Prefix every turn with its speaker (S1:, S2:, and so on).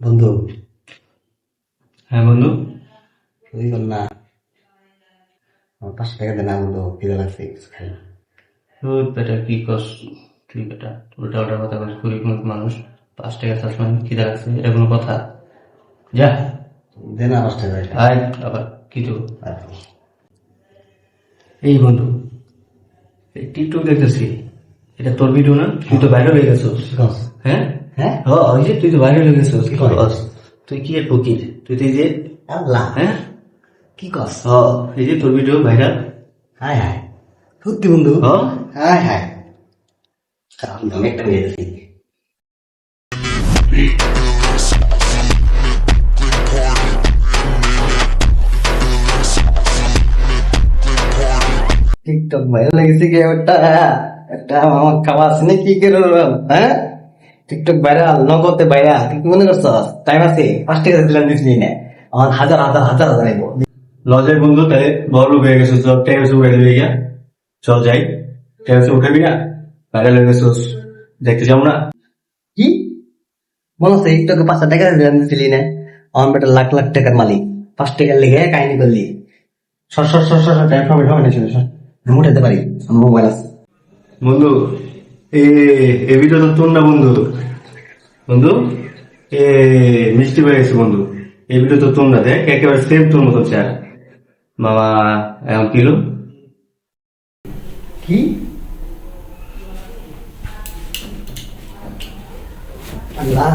S1: বন্ধু।
S2: হ্যাঁ বন্ধু।
S1: তুই বল না আমার পাঁচশো টাকা দে না বন্ধু খিদে লাগছে কিছু খাই
S2: রোদ বেটা কি কস তুই বেটা? উল্টা উল্টা কথা বলিস গরিব মুখ মানুষ। পাঁচ টাকা মানে খিদা লাগছে এটা কোনো কথা? যা।
S1: দে না পাঁচ টাকা।
S2: আয় আবার কি তো এই বন্ধু এই টিকটক দেখতেছি। এটা তোর ভিডিও না? তুই তো বাইরে হয়ে
S1: গেছো
S2: হ্যাঁ?
S1: হ্যাঁ?
S2: ওই যে তুই তো বাইরে হয়ে গেছিস কি করস তুই কি এর ফকির তুই তো এই যে
S1: আল্লাহ।
S2: হ্যাঁ?
S1: কি কস?
S2: ও এই যে তোর ভিডিও ভাইরাল
S1: হাই হাই সত্যি বন্ধু? হাই আমি একটা মেয়ে দেখি। টিকটক ভাইরাল লেগেছে কি ওটা একটা আমার খাওয়া আছে কি করে হ্যাঁ? টিকটক ভাইরাল নগদে ভাইরাল মনে করছস টাইম আছে পাঁচ টাকা দিলাম দিসনি না। আমার হাজার হাজার হাজার হাজার আইবো।
S2: লজের বন্ধু তাহলে বড় লোক হয়ে গেছিস চল টেরেসে উঠে দিবি গিয়া। চল যাই। টেরেসে উঠেবি না ভাইরাল হয়ে গেছিস দেখতে যাব না।
S1: কি? মনে হচ্ছে টিকটকে পাঁচশো টাকা দিলাম দিছিলি না। আমার বেটা লাখ লাখ টাকার মালিক। পাঁচ টাকার লেগে কাহিনী করলি। সর সর সর সর টাইম হবে হবে না সর। আমি উঠাতে পারি আমার মোবাইল আছে।
S2: বন্ধু এ এ ভিডিও তো তোর না বন্ধু? বন্ধু? এ, মিষ্টি হয়ে গেছে বন্ধু। এই ভিডিও তো তোর না, দেখ, একেবারে সেম তোর মতো চার মামা, এখন কিলো
S1: কি? আল্লাহ।